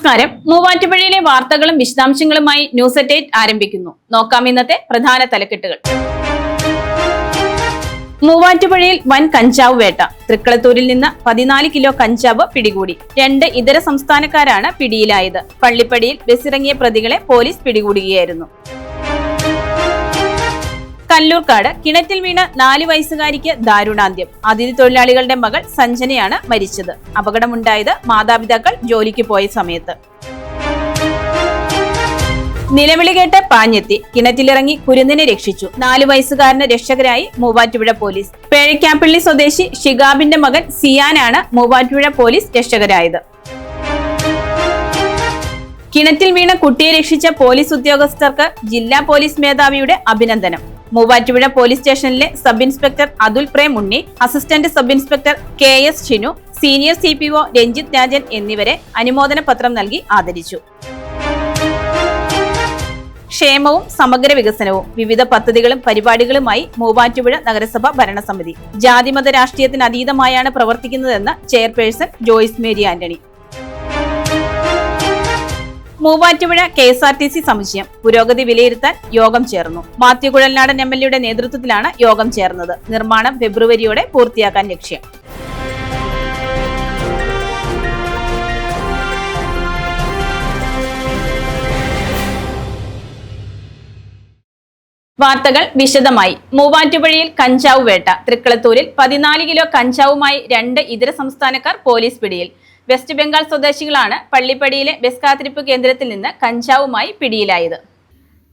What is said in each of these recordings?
നമസ്കാരം. മൂവാറ്റുപുഴയിലെ വാർത്തകളും വിശദാംശങ്ങളുമായി ന്യൂസ് അറ്റേറ്റ് ആരംഭിക്കുന്നു. നോക്കാം ഇന്നത്തെ പ്രധാന തലക്കെട്ടുകൾ. മൂവാറ്റുപുഴയിൽ വൻ കഞ്ചാവ് വേട്ട. തൃക്കളത്തൂരിൽ നിന്ന് പതിനാല് കിലോ കഞ്ചാവ് പിടികൂടി. രണ്ട് ഇതര സംസ്ഥാനക്കാരാണ് പിടിയിലായത്. പള്ളിപ്പടിയിൽ ബസ്സിറങ്ങിയ പ്രതികളെ പോലീസ് പിടികൂടുകയായിരുന്നു. കല്ലൂർക്കാട് കിണറ്റിൽ വീണ് നാല് വയസ്സുകാരിക്ക് ദാരുണാന്ത്യം. അതിഥി തൊഴിലാളികളുടെ മകൾ സഞ്ജനയാണ് മരിച്ചത്. അപകടമുണ്ടായത് മാതാപിതാക്കൾ ജോലിക്ക് പോയ സമയത്ത്. നിലവിളി കേട്ട് പാഞ്ഞെത്തി. കിണറ്റിലിറങ്ങി കുരുന്നിനെ രക്ഷിച്ചു. നാലു വയസ്സുകാരന് രക്ഷകരായി മൂവാറ്റുപുഴ പോലീസ്. പേഴക്കാപ്പള്ളി സ്വദേശി ഷിഗാബിന്റെ മകൻ സിയാനാണ് മൂവാറ്റുപുഴ പോലീസ് രക്ഷകരായത്. കിണറ്റിൽ വീണ കുട്ടിയെ രക്ഷിച്ച പോലീസ് ഉദ്യോഗസ്ഥർക്ക് ജില്ലാ പോലീസ് മേധാവിയുടെ അഭിനന്ദനം. മൂവാറ്റുപുഴ പോലീസ് സ്റ്റേഷനിലെ sub inspector Athul Prem Unni assistant sub inspector K S Shinu senior C P O Ranjith Rajan എന്നിവരെ അനുമോദന പത്രം നൽകി ആദരിച്ചു. ക്ഷേമവും സമഗ്ര വികസനവും വിവിധ പദ്ധതികളും പരിപാടികളുമായി മൂവാറ്റുപുഴ നഗരസഭ ഭരണസമിതി. ജാതിമത രാഷ്ട്രീയത്തിന് അതീതമായാണ് പ്രവർത്തിക്കുന്നതെന്ന് chairperson Joyce Mary Antony. Muvattupuzha K S R T C സമുച്ചയം. പുരോഗതി വിലയിരുത്താൻ യോഗം ചേർന്നു. മാത്യു കുഴൽനാടൻ എം എൽ എയുടെ നേതൃത്വത്തിലാണ് യോഗം ചേർന്നത്. നിർമ്മാണം ഫെബ്രുവരിയോടെ പൂർത്തിയാക്കാൻ ലക്ഷ്യം. വാർത്തകൾ വിശദമായി. മൂവാറ്റുപുഴയിൽ കഞ്ചാവ് വേട്ട. തൃക്കളത്തൂരിൽ പതിനാല് കിലോ കഞ്ചാവുമായി രണ്ട് ഇതര സംസ്ഥാനക്കാർ പോലീസ് പിടിയിൽ. വെസ്റ്റ് ബംഗാൾ സ്വദേശികളാണ് പള്ളിപ്പടിയിലെ ബസ് കാത്തിരിപ്പ് കേന്ദ്രത്തിൽ നിന്ന് കഞ്ചാവുമായി പിടിയിലായത്.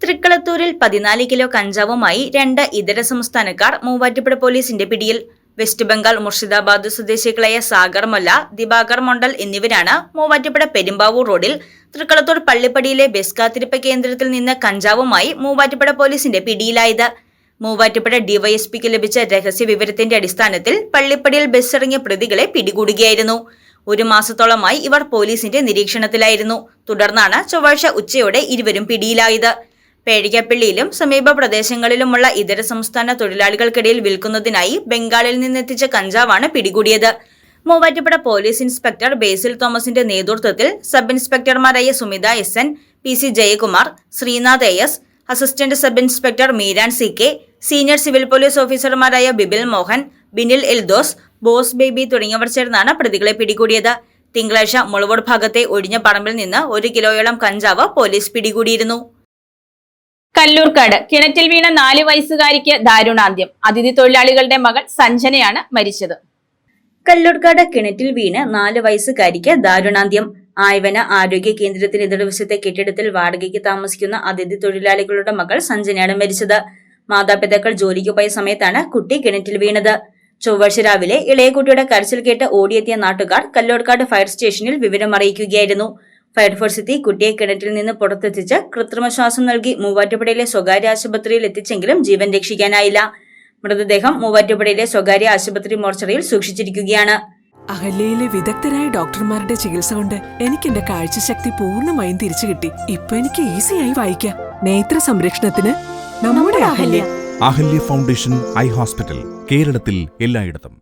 തൃക്കളത്തൂരിൽ പതിനാല് കിലോ കഞ്ചാവുമായി രണ്ട് ഇതര സംസ്ഥാനക്കാർ മൂവാറ്റുപുഴ പോലീസിന്റെ പിടിയിൽ. വെസ്റ്റ് ബംഗാൾ മുർഷിദാബാദ് സ്വദേശികളായ സാഗർ മൊല്ല ദിബാകർ മണ്ഡൽ എന്നിവരാണ് മൂവാറ്റുപുഴ പെരുമ്പാവൂർ റോഡിൽ തൃക്കളത്തൂർ പള്ളിപ്പടിയിലെ ബസ് കാത്തിരിപ്പ് കേന്ദ്രത്തിൽ നിന്ന് കഞ്ചാവുമായി മൂവാറ്റുപുഴ പോലീസിന്റെ പിടിയിലായത്. മൂവാറ്റുപുഴ ഡിവൈഎസ്പിക്ക് ലഭിച്ച രഹസ്യ വിവരത്തിന്റെ അടിസ്ഥാനത്തിൽ പള്ളിപ്പടിയിൽ ബസ് ഇറങ്ങിയ പ്രതികളെ പിടികൂടുകയായിരുന്നു. ഒരു മാസത്തോളമായി ഇവർ പോലീസിന്റെ നിരീക്ഷണത്തിലായിരുന്നു. തുടർന്നാണ് ചൊവ്വാഴ്ച ഉച്ചയോടെ ഇരുവരും പിടിയിലായത്. പേഴികപ്പള്ളിയിലും സമീപ പ്രദേശങ്ങളിലുമുള്ള ഇതര സംസ്ഥാന തൊഴിലാളികൾക്കിടയിൽ വിൽക്കുന്നതിനായി ബംഗാളിൽ നിന്നെത്തിച്ച കഞ്ചാവാണ് പിടികൂടിയത്. മൂവാറ്റുപുഴ പോലീസ് ഇൻസ്പെക്ടർ ബേസിൽ തോമസിന്റെ നേതൃത്വത്തിൽ sub ഇൻസ്പെക്ടർമാരായ Sumitha S N P C Jayakumar Sreenath A S assistant sub inspector Meeran C K senior civil police ഓഫീസർമാരായ ബിബിൽ മോഹൻ ബിനിൽ എൽദോസ് ബോസ് ബേബി തുടങ്ങിയവർ ചേർന്നാണ് പ്രതികളെ പിടികൂടിയത്. തിങ്കളാഴ്ച മുളവോട് ഭാഗത്തെ ഒഴിഞ്ഞ പറമ്പിൽ നിന്ന് ഒരു കിലോയോളം കഞ്ചാവ് പോലീസ് പിടികൂടിയിരുന്നു. കല്ലൂർക്കാട് കിണറ്റിൽ വീണ നാല് വയസ്സുകാരിക്ക് ദാരുണാന്ത്യം. അതിഥി തൊഴിലാളികളുടെ മകൾ സഞ്ജനയാണ് മരിച്ചത്. കല്ലൂർക്കാട് കിണറ്റിൽ വീണ് നാല് വയസ്സുകാരിക്ക് ദാരുണാന്ത്യം. ആയവന ആരോഗ്യ കേന്ദ്രത്തിന് എതിർവശത്തെ കെട്ടിടത്തിൽ വാടകയ്ക്ക് താമസിക്കുന്ന അതിഥി തൊഴിലാളികളുടെ മകൾ സഞ്ജനയാണ് മരിച്ചത്. മാതാപിതാക്കൾ ജോലിക്ക് പോയ സമയത്താണ് കുട്ടി കിണറ്റിൽ വീണത്. ചൊവ്വാഴ്ച രാവിലെ ഇളയകുട്ടിയുടെ കരച്ചിൽ കേട്ട് ഓടിയെത്തിയ നാട്ടുകാർ കല്ലൂർക്കാട് ഫയർ സ്റ്റേഷനിൽ വിവരം അറിയിക്കുകയായിരുന്നു. ഫയർഫോഴ്സ് എത്തി കുട്ടിയെ കിണറ്റിൽ നിന്ന് പുറത്തെത്തിച്ച് കൃത്രിമശ്വാസം നൽകി മൂവാറ്റുപുഴയിലെ സ്വകാര്യ ആശുപത്രിയിൽ എത്തിച്ചെങ്കിലും ജീവൻ രക്ഷിക്കാനായില്ല. മൃതദേഹം മൂവാറ്റുപുഴയിലെ സ്വകാര്യ ആശുപത്രി മോർച്ചറിയിൽ സൂക്ഷിച്ചിരിക്കുകയാണ്. അഹല്യയിലെ വിദഗ്ധരായ ഡോക്ടർമാരുടെ ചികിത്സ കൊണ്ട് എനിക്ക് എന്റെ കാഴ്ചശക്തി പൂർണമായും തിരിച്ചു കിട്ടി. ഇപ്പൊ എനിക്ക് ഈസിയായി വായിക്കാം. നേത്ര സംരക്ഷണത്തിന് നമ്മുടെ Ahalya. Ahalya foundation eye hospital. കേരളത്തിൽ എല്ലായിടത്തും.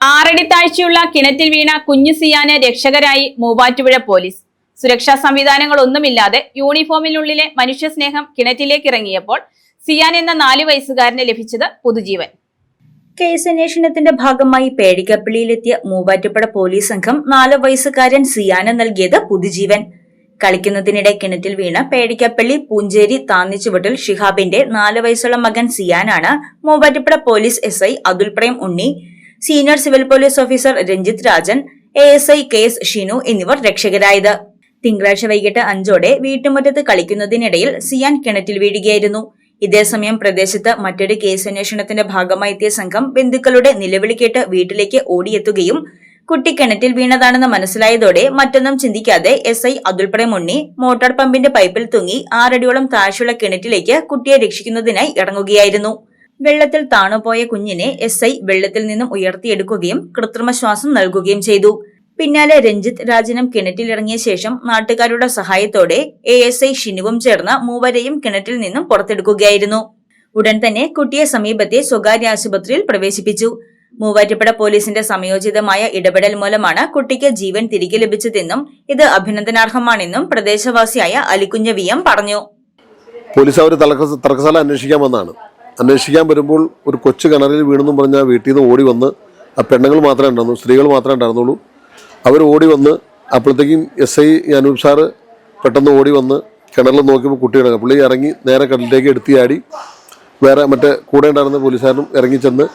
ആറടി താഴ്ചയുള്ള കിണറ്റിൽ വീണ കുഞ്ഞു സിയാനെ രക്ഷകരായി മൂവാറ്റുപുഴ പോലീസ്. സുരക്ഷാ സംവിധാനങ്ങൾ സംവിധാനങ്ങളൊന്നുമില്ലാതെ യൂണിഫോമിനുള്ളിലെ മനുഷ്യസ്നേഹം കിണറ്റിലേക്ക് ഇറങ്ങിയപ്പോൾ സിയാൻ എന്ന നാല് വയസ്സുകാരന് ലഭിച്ചത് പുതുജീവൻ. കേസ് അന്വേഷണത്തിന്റെ ഭാഗമായി പേടികപ്പിളിയിലെത്തിയ മൂവാറ്റുപുഴ പോലീസ് സംഘം നാല് വയസ്സുകാരൻ സിയാന് നൽകിയത് പുതുജീവൻ. കളിക്കുന്നതിനിടെ കിണറ്റിൽ വീണ് പേടിക്കപ്പള്ളി പൂഞ്ചേരി താന്നിച്ചുവട്ടിൽ ഷിഹാബിന്റെ നാല് വയസ്സുള്ള മകൻ സിയാനാണ് Muvattupuzha police S I Athul Prem Unni senior civil police officer Ranjith Rajan A S I K S Shinu എന്നിവർ രക്ഷകരായത്. തിങ്കളാഴ്ച വൈകിട്ട് അഞ്ചോടെ വീട്ടുമുറ്റത്ത് കളിക്കുന്നതിനിടയിൽ സിയാൻ കിണറ്റിൽ വീഴുകയായിരുന്നു. ഇതേസമയം പ്രദേശത്ത് മറ്റൊരു കേസന്വേഷണത്തിന്റെ ഭാഗമായി എത്തിയ സംഘം ബന്ധുക്കളുടെ നിലവിളി കേട്ട് വീട്ടിലേക്ക് ഓടിയെത്തുകയും കുട്ടി കിണറ്റിൽ വീണതാണെന്ന് മനസ്സിലായതോടെ മറ്റൊന്നും ചിന്തിക്കാതെ എസ് ഐ അതുൽ മുണ്ണി മോട്ടോർ പമ്പിന്റെ പൈപ്പിൽ തൂങ്ങി ആറടിയോളം താഴ്ചയുള്ള കിണറ്റിലേക്ക് കുട്ടിയെ രക്ഷിക്കുന്നതിനായി ഇറങ്ങുകയായിരുന്നു. വെള്ളത്തിൽ താണുപോയ കുഞ്ഞിനെ എസ് ഐ വെള്ളത്തിൽ നിന്നും ഉയർത്തിയെടുക്കുകയും കൃത്രിമ ശ്വാസം നൽകുകയും ചെയ്തു. പിന്നാലെ രഞ്ജിത്ത് രാജനും കിണറ്റിലിറങ്ങിയ ശേഷം നാട്ടുകാരുടെ സഹായത്തോടെ എ എസ് ഐ ഷിനുവും ചേർന്ന് മൂവരെയും കിണറ്റിൽ നിന്നും പുറത്തെടുക്കുകയായിരുന്നു. ഉടൻ തന്നെ കുട്ടിയെ സമീപത്തെ സ്വകാര്യ ആശുപത്രിയിൽ പ്രവേശിപ്പിച്ചു. മൂവാറ്റുപുഴ പോലീസിന്റെ സംയോജിതമായ ഇടപെടൽ മൂലമാണ് കുട്ടിക്ക് ജീവൻ തിരികെ ലഭിച്ചതെന്നും ഇത് അഭിനന്ദനാർഹമാണെന്നും പ്രദേശവാസിയായ അലിക്കുഞ്ഞ വി എം പറഞ്ഞു. പോലീസ് അവർ തർക്കശാല അന്വേഷിക്കാൻ വന്നാണ്. അന്വേഷിക്കാൻ വരുമ്പോൾ ഒരു കൊച്ചു കിണറിൽ വീണെന്നും പറഞ്ഞ വീട്ടിൽ നിന്ന് ഓടി വന്ന് ആ പെണ്ണുങ്ങൾ മാത്രമേ ഉണ്ടായിരുന്നു സ്ത്രീകൾ മാത്രമേ ഉണ്ടായിരുന്നുള്ളൂ. അവർ ഓടി വന്ന് അപ്പോഴത്തേക്കും എസ് ഐ അനൂപ് സാറ് പെട്ടെന്ന് ഓടി വന്ന് കിണറിൽ നോക്കിയപ്പോൾ കുട്ടി കിടക്കുക പുള്ളി ഇറങ്ങി നേരെ കടലിലേക്ക് എടുത്തിയാടി. വേറെ മറ്റേ കൂടെ ഉണ്ടായിരുന്ന പോലീസുകാരനും ഇറങ്ങി ചെന്ന്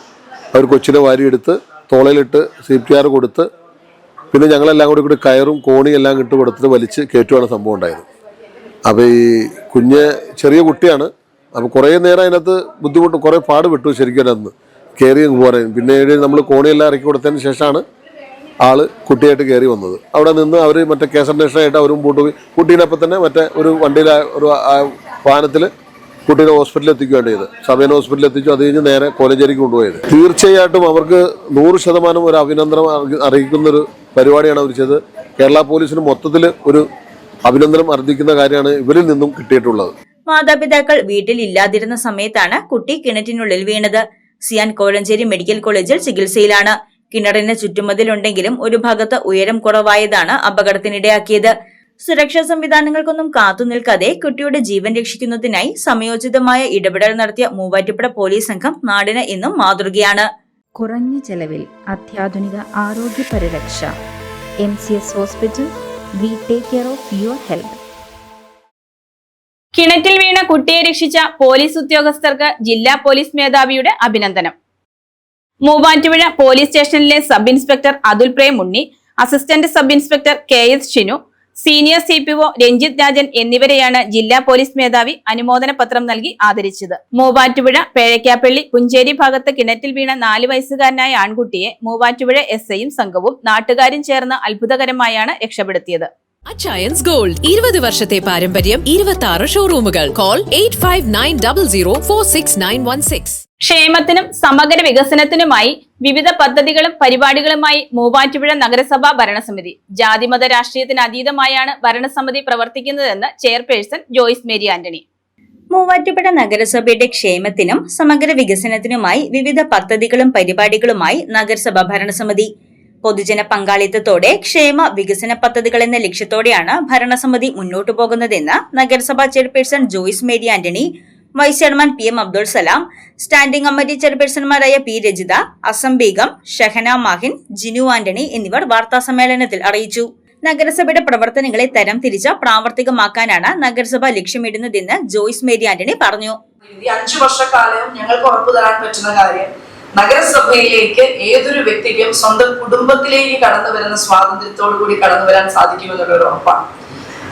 അവർ കൊച്ചിനെ വാരിയെടുത്ത് തോളയിലിട്ട് സി പി ആർ കൊടുത്ത് പിന്നെ ഞങ്ങളെല്ലാം കൂടി കൂടി കയറും കോണിയും എല്ലാം ഇട്ട് കൊടുത്തിട്ട് വലിച്ച് കയറ്റുവാണ് സംഭവം ഉണ്ടായത്. അപ്പോൾ ഈ കുഞ്ഞ് ചെറിയ കുട്ടിയാണ്. അപ്പോൾ കുറേ നേരം അതിനകത്ത് ബുദ്ധിമുട്ട് കുറേ പാട് വിട്ടു ശരിക്കും അതിനകത്ത് കയറി പോരാൻ പിന്നെ നമ്മൾ കോണിയെല്ലാം ഇറക്കി കൊടുത്തതിന് ശേഷമാണ് ആൾ കുട്ടിയായിട്ട് കയറി വന്നത്. അവിടെ നിന്ന് അവർ മറ്റേ കേസന്വേഷണമായിട്ട് അവരും പോട്ട് പോയി കുട്ടീനപ്പം തന്നെ മറ്റേ ഒരു വണ്ടിയിൽ ഒരു വാഹനത്തിൽ കുട്ടീനെ ഹോസ്പിറ്റലിൽ എത്തിക്കുകയാണ് ചെയ്തത്. സബേന ഹോസ്പിറ്റലിൽ എത്തിച്ചു. അത് കഴിഞ്ഞ് നേരെ കോലഞ്ചേരിക്ക് കൊണ്ടുപോയത്. തീർച്ചയായിട്ടും അവർക്ക് നൂറ് ശതമാനം ഒരു അഭിനന്ദനം അർഹി- അറിയിക്കുന്ന ഒരു പരിപാടിയാണ് അവർ ചെയ്തത്. കേരള പോലീസിന് മൊത്തത്തിൽ ഒരു അഭിനന്ദനം അർഹിക്കുന്ന കാര്യമാണ് ഇവരിൽ നിന്നും കിട്ടിയിട്ടുള്ളത്. മാതാപിതാക്കൾ വീട്ടിൽ ഇല്ലാതിരുന്ന സമയത്താണ് കുട്ടി കിണറ്റിനുള്ളിൽ വീണത്. സിയാൻ കോഴഞ്ചേരി മെഡിക്കൽ കോളേജിൽ ചികിത്സയിലാണ്. കിണറിന് ചുറ്റുമതിലുണ്ടെങ്കിലും ഒരു ഭാഗത്ത് ഉയരം കുറവായതാണ് അപകടത്തിനിടയാക്കിയത്. സുരക്ഷാ സംവിധാനങ്ങൾക്കൊന്നും കാത്തുനിൽക്കാതെ കുട്ടിയുടെ ജീവൻ രക്ഷിക്കുന്നതിനായി സമയോചിതമായ ഇടപെടൽ നടത്തിയ മൂവാറ്റുപുഴ പോലീസ് സംഘം നാടിന് ഇന്നും മാതൃകയാണ്. കുറഞ്ഞ ചെലവിൽ അത്യാധുനിക ആരോഗ്യ പരിരക്ഷ. M C S hospital we take care of your health. കിണറ്റിൽ വീണ കുട്ടിയെ രക്ഷിച്ച പോലീസ് ഉദ്യോഗസ്ഥർക്ക് ജില്ലാ പോലീസ് മേധാവിയുടെ അഭിനന്ദനം. മൂവാറ്റുപുഴ പോലീസ് സ്റ്റേഷനിലെ sub inspector Athul Prem Unni assistant sub inspector K S Shinu senior C P O Ranjith Rajan എന്നിവരെയാണ് ജില്ലാ പോലീസ് മേധാവി അനുമോദന പത്രം നൽകി ആദരിച്ചത്. മൂവാറ്റുപുഴ പേഴക്കാപ്പള്ളി പുഞ്ചേരി ഭാഗത്ത് കിണറ്റിൽ വീണ നാല് വയസ്സുകാരനായ ആൺകുട്ടിയെ മൂവാറ്റുപുഴ എസ് ഐയും സംഘവും നാട്ടുകാരും ചേർന്ന് അത്ഭുതകരമായാണ് രക്ഷപ്പെടുത്തിയത്. അച്ചയൻസ് ഗോൾഡ് ഇരുപത് വർഷത്തെ പാരമ്പര്യം ഇരുപത്തി ആറ് ഷോറൂമുകൾ call eight five nine double zero four six nine one six ക്ഷേമത്തിനും സമഗ്ര വികസനത്തിനുമായി വിവിധ പദ്ധതികളും പരിപാടികളുമായി മൂവാറ്റുപുഴ നഗരസഭാ ഭരണസമിതി. ജാതിമത രാഷ്ട്രീയത്തിന് അതീതമായാണ് ഭരണസമിതി പ്രവർത്തിക്കുന്നതെന്ന് ചെയർപേഴ്സൺ ജോയിസ് മേരി ആന്റണി. മൂവാറ്റുപുഴ നഗരസഭയുടെ ക്ഷേമത്തിനും സമഗ്ര വികസനത്തിനുമായി വിവിധ പദ്ധതികളും പരിപാടികളുമായി നഗരസഭ ഭരണസമിതി. പൊതുജന പങ്കാളിത്തത്തോടെ ക്ഷേമ വികസന പദ്ധതികൾ എന്ന ലക്ഷ്യത്തോടെയാണ് ഭരണസമിതി മുന്നോട്ടു പോകുന്നതെന്ന് നഗരസഭാ chairperson Joyce Mary Antony vice chairman P M Abdul Salam standing committee ചെയർപേഴ്സൺമാരായ P Rajitha Asam Begum Shahana Mahin Jinu Antony എന്നിവർ വാർത്താ സമ്മേളനത്തിൽ അറിയിച്ചു. നഗരസഭയുടെ പ്രവർത്തനങ്ങളെ തരം തിരിച്ച പ്രാവർത്തികമാക്കാനാണ് നഗരസഭ ലക്ഷ്യമിടുന്നതെന്ന് ജോയ്സ് മേരി ആന്റണി പറഞ്ഞു. അഞ്ചു വർഷക്കാലം ഞങ്ങൾക്ക് ഉറപ്പു തരാൻ പറ്റുന്ന കാര്യം നഗരസഭയിലേക്ക് ഏതൊരു വ്യക്തിക്കും സ്വന്തം കുടുംബത്തിലേക്ക് കടന്നു വരുന്ന സ്വാതന്ത്ര്യത്തോടു കൂടി കടന്നു വരാൻ സാധിക്കുമെന്നുള്ള ഒരു ഉറപ്പാണ്.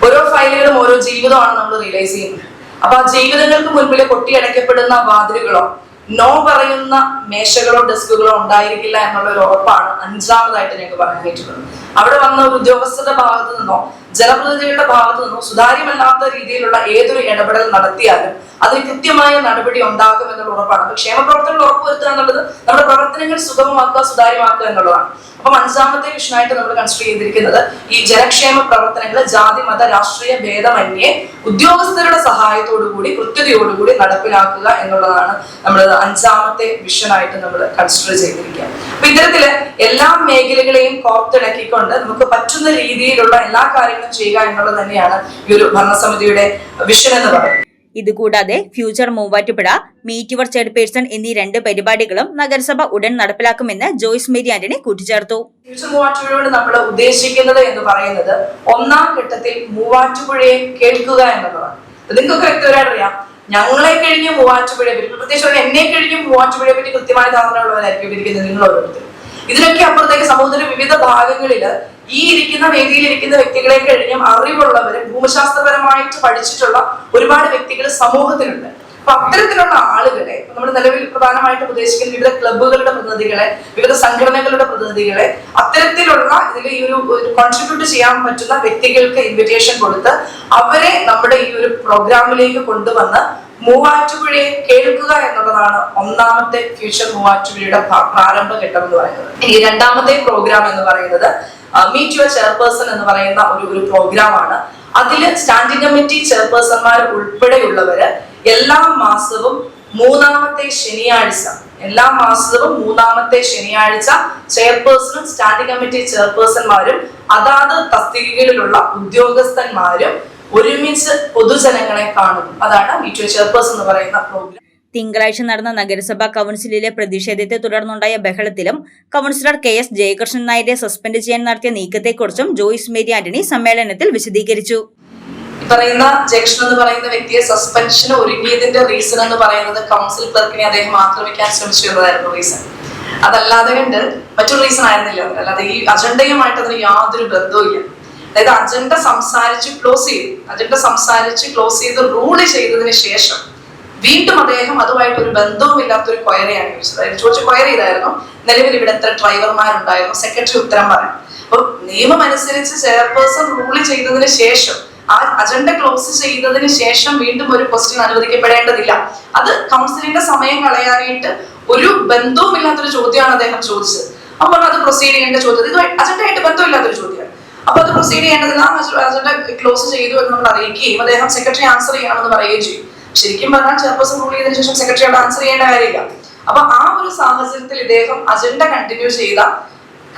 ഓരോ ഫയലുകളും ഓരോ ജീവിതമാണ് നമ്മൾ റിയലൈസ് ചെയ്യുന്നത്. അപ്പൊ ആ ജീവിതങ്ങൾക്ക് മുൻപിൽ കൊട്ടിയടയ്ക്കപ്പെടുന്ന വാതിലുകളോ നോ പറയുന്ന മേശകളോ ഡെസ്കുകളോ ഉണ്ടായിരിക്കില്ല എന്നുള്ള ഒരു ഉറപ്പാണ് അഞ്ചാമതായിട്ട് ഞങ്ങൾക്ക് പറയാനായിട്ടുള്ളത് അവിടെ വന്ന ഒരു ഉദ്യോഗസ്ഥരുടെ ഭാഗത്തു നിന്നോ ജനപ്രതിനിധികളുടെ ഭാഗത്തു നിന്നോ സുതാര്യമല്ലാത്ത രീതിയിലുള്ള ഏതൊരു ഇടപെടൽ നടത്തിയാലും അതിന് കൃത്യമായ നടപടി ഉണ്ടാകും എന്നുള്ള ഉറപ്പാണ്. അപ്പൊ ക്ഷേമ പ്രവർത്തനങ്ങൾ ഉറപ്പുവരുത്തുക എന്നുള്ളത് നമ്മുടെ പ്രവർത്തനങ്ങൾ സുഗമമാക്കുക സുതാര്യമാക്കുക എന്നുള്ളതാണ്. അപ്പൊ അഞ്ചാമത്തെ വിഷനായിട്ട് നമ്മൾ കൺസിഡർ ചെയ്തിരിക്കുന്നത് ഈ ജനക്ഷേമ പ്രവർത്തനങ്ങൾ ജാതി മത രാഷ്ട്രീയ ഭേദമന്യേ ഉദ്യോഗസ്ഥരുടെ സഹായത്തോടു കൂടി കൃത്യതയോടുകൂടി നടപ്പിലാക്കുക എന്നുള്ളതാണ് നമ്മൾ അഞ്ചാമത്തെ വിഷനായിട്ട് നമ്മൾ കൺസിഡർ ചെയ്തിരിക്കുക. അപ്പൊ ഇത്തരത്തിൽ എല്ലാ മേഖലകളെയും കോർത്തിണക്കിക്കൊണ്ട് നമുക്ക് പറ്റുന്ന രീതിയിലുള്ള എല്ലാ കാര്യങ്ങളും ചെയ്യുക എന്നുള്ളത് തന്നെയാണ് ഈ ഒരു ഭരണസമിതിയുടെ വിഷൻ എന്ന് പറയുന്നത്. ഇതുകൂടാതെ future Muvattupuzha meet your chairperson എന്നീ രണ്ട് പരിപാടികളും നഗരസഭ ഉടൻ നടപ്പിലാക്കുമെന്ന് ജോയ്സ് മേരി ആന്റണി കൂട്ടിച്ചേർത്തു. ഫ്യൂച്ചർ മൂവാറ്റുപുഴയോട് നമ്മൾ ഉദ്ദേശിക്കുന്നത് എന്ന് പറയുന്നത് ഒന്നാം ഘട്ടത്തിൽ മൂവാറ്റുപുഴയെ കേൾക്കുക എന്നുള്ളതാണ്. ഇത് നിങ്ങൾക്കൊക്കെ വ്യക്തമായിട്ട് അറിയാം ഞങ്ങളെ കഴിഞ്ഞ് മൂവാറ്റുപുഴയെ പറ്റി പ്രത്യേകിച്ച് എന്നെ കഴിഞ്ഞ് മൂവാറ്റുപുഴയെ പറ്റി കൃത്യമായ ധാരണ ഉള്ളവരായിരിക്കും ഇരിക്കുന്നത് നിങ്ങൾ ഓരോരുത്തരും ഇതിനൊക്കെ അപ്പുറത്തേക്ക് സമൂഹത്തിന്റെ വിവിധ ഭാഗങ്ങളിൽ ഈ ഇരിക്കുന്ന വേദിയിൽ ഇരിക്കുന്ന വ്യക്തികളെ കഴിഞ്ഞും അറിവുള്ളവര് ഭൂമിശാസ്ത്രപരമായിട്ട് പഠിച്ചിട്ടുള്ള ഒരുപാട് വ്യക്തികൾ സമൂഹത്തിലുണ്ട്. അപ്പൊ അത്തരത്തിലുള്ള ആളുകളെ നമ്മൾ നിലവിൽ പ്രധാനമായിട്ടും ഉദ്ദേശിക്കുന്ന വിവിധ ക്ലബ്ബുകളുടെ പ്രതിനിധികളെ വിവിധ സംഘടനകളുടെ പ്രതിനിധികളെ അത്തരത്തിലുള്ള ഇതിൽ ഈ ഒരു കോൺട്രിബ്യൂട്ട് ചെയ്യാൻ പറ്റുന്ന വ്യക്തികൾക്ക് ഇൻവിറ്റേഷൻ കൊടുത്ത് അവരെ നമ്മുടെ ഈ ഒരു പ്രോഗ്രാമിലേക്ക് കൊണ്ടുവന്ന് മൂവാറ്റുപുഴയെ കേൾക്കുക എന്നുള്ളതാണ് ഒന്നാമത്തെ ഫ്യൂച്ചർ മൂവാറ്റുപുഴയുടെ പ്രാരംഭ ഘട്ടം എന്ന് പറയുന്നത്. ഈ രണ്ടാമത്തെ പ്രോഗ്രാം എന്ന് പറയുന്നത് മീറ്റ് യുവർ ചെയർപേഴ്സൺ എന്ന് പറയുന്ന ഒരു ഒരു പ്രോഗ്രാമാണ് അതിൽ സ്റ്റാൻഡിംഗ് കമ്മിറ്റി ചെയർപേഴ്സൺമാർ ഉൾപ്പെടെയുള്ളവര് എല്ലാ മാസവും മൂന്നാമത്തെ ശനിയാഴ്ച എല്ലാ മാസവും മൂന്നാമത്തെ ശനിയാഴ്ച ചെയർപേഴ്സണും സ്റ്റാൻഡിംഗ് കമ്മിറ്റി ചെയർപേഴ്സന്മാരും അതാത് തസ്തികകളിലുള്ള ഉദ്യോഗസ്ഥന്മാരും ഒരുമിച്ച് പൊതുജനങ്ങളെ കാണും. അതാണ് മീറ്റ് യുവർ ചെയർപേഴ്സൺ എന്ന് പറയുന്ന പ്രോഗ്രാം തിങ്കളാഴ്ച നടന്ന നഗരസഭാ കൌൺസിലിലെ പ്രതിഷേധത്തെ തുടർന്നുണ്ടായ ബഹളത്തിലും കൌൺസിലർ കെ എസ് ജയകൃഷ്ണൻ നായരെ സസ്പെൻഡ് ചെയ്യാൻ നടത്തിയ നീക്കത്തെക്കുറിച്ചും ജോയിസ് മേരി ആന്റണി സമ്മേളനത്തിൽ വിശദീകരിച്ചു. പറയുന്ന ജംഗ്ഷൻ എന്ന് പറയുന്ന വ്യക്തിയെ സസ്പെൻഷന് ഒരുങ്ങിയതിന്റെ റീസൺ എന്ന് പറയുന്നത് കൗൺസിൽ ക്ലർക്കിനെ അദ്ദേഹം ആക്രമിക്കാൻ ശ്രമിച്ചു എന്നതായിരുന്നു റീസൺ അതല്ലാതെ കണ്ട് മറ്റൊരു റീസൺ ആയിരുന്നില്ല. അല്ലാതെ ഈ അജണ്ടയുമായിട്ട് അതിന് യാതൊരു ബന്ധവും ഇല്ല. അതായത് അജണ്ട സംസാരിച്ച് ക്ലോസ് ചെയ്തു. അജണ്ട സംസാരിച്ച് ക്ലോസ് ചെയ്ത് റൂൾ ചെയ്തതിന് ശേഷം വീണ്ടും അദ്ദേഹം അതുമായിട്ട് ഒരു ബന്ധവുമില്ലാത്ത ഒരു ക്വയറിയാണ് ചോദിച്ചത്. അതായത് ചോദിച്ച ക്വയറി ഇതായിരുന്നു നിലവിൽ ഇവിടെ എത്ര ഡ്രൈവർമാരുണ്ടായിരുന്നു? സെക്രട്ടറി ഉത്തരം പറയും അപ്പൊ നിയമം അനുസരിച്ച് ചെയർപേഴ്സൺ റൂൾ ചെയ്തതിന് ശേഷം ആ അജണ്ട ക്ലോസ് ചെയ്തതിന് ശേഷം വീണ്ടും ഒരു ക്വസ്റ്റ്യൻ അനുവദിക്കപ്പെടേണ്ടതില്ല. അത് കൗൺസിലിന്റെ സമയം കളയാനായിട്ട് ഒരു ബന്ധവുമില്ലാത്തൊരു ചോദ്യമാണ് അദ്ദേഹം ചോദിച്ചത്. അപ്പോൾ അത് പ്രൊസീഡ് ചെയ്യേണ്ട ചോദ്യം. ഇത് അജണ്ടയായിട്ട് ബന്ധമില്ലാത്തൊരു ചോദ്യമാണ്. അപ്പൊ അത് പ്രൊസീഡ് ചെയ്യേണ്ടതില്ല അജണ്ട ക്ലോസ് ചെയ്തു എന്ന് നമ്മൾ അറിയിക്കുകയും അദ്ദേഹം സെക്രട്ടറി ആൻസർ ചെയ്യണമെന്ന് പറയുകയും ചെയ്യും ശരിക്കും പറഞ്ഞാൽ ചെയർപേഴ്സൺ റൂൾ ചെയ്തതിനു ശേഷം സെക്രട്ടറിയോട് ആൻസർ ചെയ്യേണ്ട കാര്യമില്ല. അപ്പൊ ആ ഒരു സാഹചര്യത്തിൽ ഇദ്ദേഹം അജണ്ട കണ്ടിന്യൂ ചെയ്ത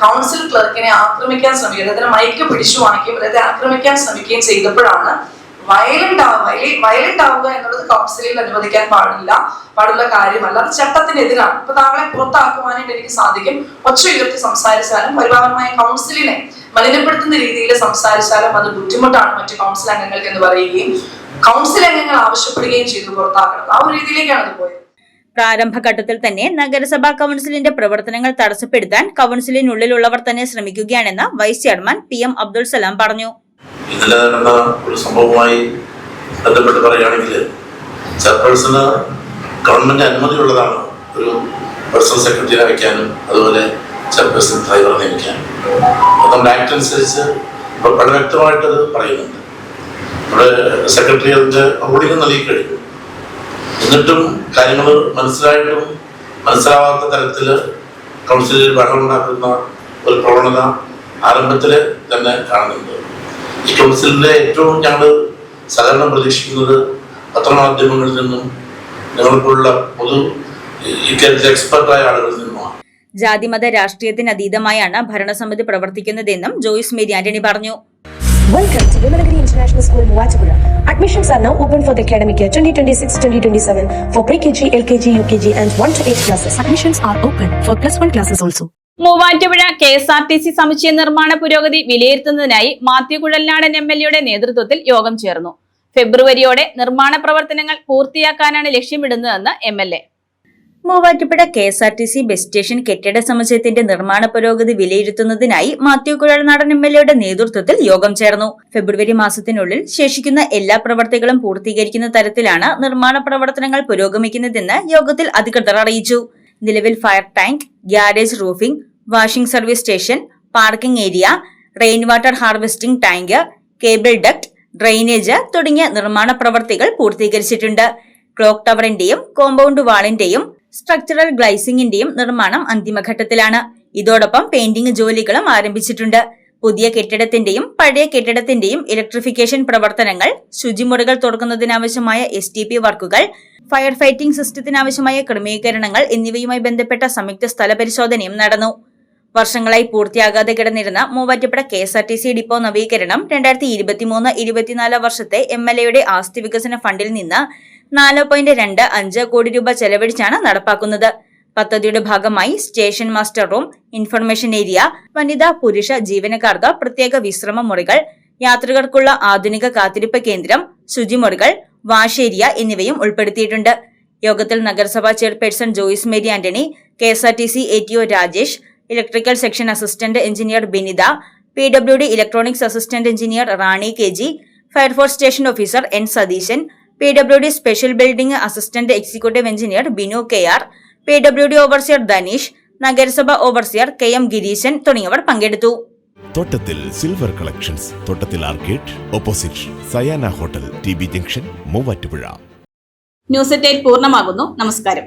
കൗൺസിൽ ക്ലർക്കിനെ ആക്രമിക്കാൻ ശ്രമിക്കുന്നത് അതിനെ മൈക്ക് പിടിച്ചു വാങ്ങിക്കുകയും അദ്ദേഹത്തെ ആക്രമിക്കാൻ ശ്രമിക്കുകയും ചെയ്തപ്പോഴാണ് വയലന്റ് ആവുക വയലന്റ് ആവുക എന്നുള്ളത് കൗൺസിലിൽ അനുവദിക്കാൻ പാടില്ല. പാടുള്ള കാര്യമല്ല. അത് ചട്ടത്തിനെതിരാണ്. ഇപ്പൊ താങ്കളെ പുറത്താക്കുവാനായിട്ട് എനിക്ക് സാധിക്കും. ഒച്ച ഉയർത്തി സംസാരിച്ചാലും പരിപാലനമായ കൗൺസിലിനെ മലിനപ്പെടുത്തുന്ന രീതിയിൽ സംസാരിച്ചാലും അത് ബുദ്ധിമുട്ടാണ് മറ്റു കൗൺസിൽ അംഗങ്ങൾക്ക് എന്ന് പറയുകയും കൗൺസിൽ അംഗങ്ങൾ ആവശ്യപ്പെടുകയും ചെയ്തു പുറത്താക്കണം ആ ഒരു രീതിയിലേക്കാണ് അത് പോയത്. പ്രാരംഭഘട്ടത്തിൽ തന്നെ നഗരസഭാ കൌൺസിലിന്റെ പ്രവർത്തനങ്ങൾ തടസ്സപ്പെടുത്താൻ കൌൺസിലിനുള്ളിലുള്ളവർ തന്നെ ശ്രമിക്കുകയാണെന്ന് vice chairman P M Abdul Salam പറഞ്ഞു. ഇന്നലെ നടന്ന ഒരു സംഭവവുമായി ബന്ധപ്പെട്ട് പറയുകയാണെങ്കിൽ ചെയർപേഴ്സണ് ഗവൺമെന്റ് അനുമതിയുള്ളതാണ് ഒരു പേഴ്സണൽ സെക്രട്ടറി അയക്കാനും അതുപോലെ ചെയർപേഴ്സൺ ഡ്രൈവറെ നിയമിക്കാനും അപ്പം നമ്മുടെ ആക്ട് അനുസരിച്ച് ഇപ്പോൾ വളരെ വ്യക്തമായിട്ട് അത് പറയുന്നുണ്ട്. നമ്മുടെ സെക്രട്ടറി അതിന്റെ റൂളിംഗ് നൽകി കഴിഞ്ഞു എന്നിട്ടും കാര്യങ്ങൾ മനസ്സിലായിട്ടും മനസ്സിലാവാത്ത തരത്തിൽ കൗൺസിലിൽ ബഹളമുണ്ടാക്കുന്ന ഒരു പ്രവണത ആരംഭത്തിൽ തന്നെ കാണുന്നുണ്ട്. ഈ കൗൺസിലിന്റെ ഏറ്റവും ഞങ്ങൾ സഹകരണം പ്രതീക്ഷിക്കുന്നത് പത്രമാധ്യമങ്ങളിൽ നിന്നും ഞങ്ങൾക്കുള്ള പൊതു ഇക്കാര്യത്തിൽ എക്സ്പെർട്ടായ ആളുകളിൽ നിന്നുമാണ്. ജാതിമത രാഷ്ട്രീയത്തിന് അതീതമായാണ് ഭരണസമിതി പ്രവർത്തിക്കുന്നതെന്നും ജോയിസ് മേരി ആന്റണി പറഞ്ഞു. Welcome to Vimalagiri International School, Muachapura. Admissions are now open for the academic year 2026-2027 for pre-KG, LKG, UKG and 1 to 8 classes. Admissions are open for plus 1 classes also. Muvattupuzha K S R T C സമുച്ചയ നിർമ്മാണ പുരോഗതി വിലയിരുത്തുന്നതിനായി Mathew Kuzhalnadan M L എയുടെ നേതൃത്വത്തിൽ യോഗം ചേർന്നു ഫെബ്രുവരിയോടെ നിർമ്മാണ പ്രവർത്തനങ്ങൾ പൂർത്തിയാക്കാനാണ് ലക്ഷ്യമിടുന്നതെന്ന് M L A Muvattupuzha K S R T C bus station കെട്ടിട സമുച്ചയത്തിന്റെ നിർമ്മാണ പുരോഗതി വിലയിരുത്തുന്നതിനായി മാത്യു കുഴൽ നടൻ എം എൽ എയുടെ നേതൃത്വത്തിൽ യോഗം ചേർന്നു. ഫെബ്രുവരി മാസത്തിനുള്ളിൽ ശേഷിക്കുന്ന എല്ലാ പ്രവർത്തികളും പൂർത്തീകരിക്കുന്ന തരത്തിലാണ് നിർമ്മാണ പ്രവർത്തനങ്ങൾ പുരോഗമിക്കുന്നതെന്ന് യോഗത്തിൽ അധികൃതർ അറിയിച്ചു. നിലവിൽ fire tank garage roofing washing service station parking area rain water harvesting tank cable duct drainage തുടങ്ങിയ നിർമ്മാണ പ്രവർത്തികൾ പൂർത്തീകരിച്ചിട്ടുണ്ട്. ക്ലോക്ക് ടവറിന്റെയും കോമ്പൗണ്ട് വാളിന്റെയും സ്ട്രക്ചറൽ ഗ്ലൈസിംഗിന്റെയും നിർമ്മാണം അന്തിമഘട്ടത്തിലാണ്. ഇതോടൊപ്പം പെയിന്റിംഗ് ജോലികളും ആരംഭിച്ചിട്ടുണ്ട്. പുതിയ കെട്ടിടത്തിന്റെയും പഴയ കെട്ടിടത്തിന്റെയും ഇലക്ട്രിഫിക്കേഷൻ പ്രവർത്തനങ്ങൾ ശുചിമുറികൾ തുറക്കുന്നതിനാവശ്യമായ എസ് ടി പി വർക്കുകൾ ഫയർ ഫൈറ്റിംഗ് സിസ്റ്റത്തിനാവശ്യമായ ക്രമീകരണങ്ങൾ എന്നിവയുമായി ബന്ധപ്പെട്ട സംയുക്ത സ്ഥല പരിശോധനയും നടന്നു. വർഷങ്ങളായി പൂർത്തിയാകാതെ കിടന്നിരുന്ന Muvattupuzha K S R T C depot നവീകരണം രണ്ടായിരത്തി ഇരുപത്തിമൂന്ന് ഇരുപത്തിനാല് വർഷത്തെ എം എൽ എയുടെ ആസ്തി വികസന ഫണ്ടിൽ നിന്ന് നാല് പോയിന്റ് രണ്ട് അഞ്ച് കോടി രൂപ ചെലവഴിച്ചാണ് നടപ്പാക്കുന്നത്. പദ്ധതിയുടെ ഭാഗമായി station master room information area വനിതാ പുരുഷ ജീവനക്കാർക്ക് പ്രത്യേക വിശ്രമ മുറികൾ യാത്രികർക്കുള്ള ആധുനിക കാത്തിരിപ്പ് കേന്ദ്രം ശുചിമുറികൾ വാഷ് ഏരിയ എന്നിവയും ഉൾപ്പെടുത്തിയിട്ടുണ്ട്. യോഗത്തിൽ നഗരസഭാ chairperson Joyce Mary Antony K S R T C A T O Rajesh electrical section assistant engineer Binitha P W D electronics assistant engineer Rani K G fire force station officer N Satheesan P W D special building assistant executive engineer Binu K R P W D overseer Dhaneesh നഗരസഭ overseer K M Gireesan തുടങ്ങിയവർ പങ്കെടുത്തു. Thottathil silver collections Thottathil arcade opposite Sayana hotel T B junction Muvattupuzha. News എറ്റേൽ പൂർണമാകുന്നു. നമസ്കാരം.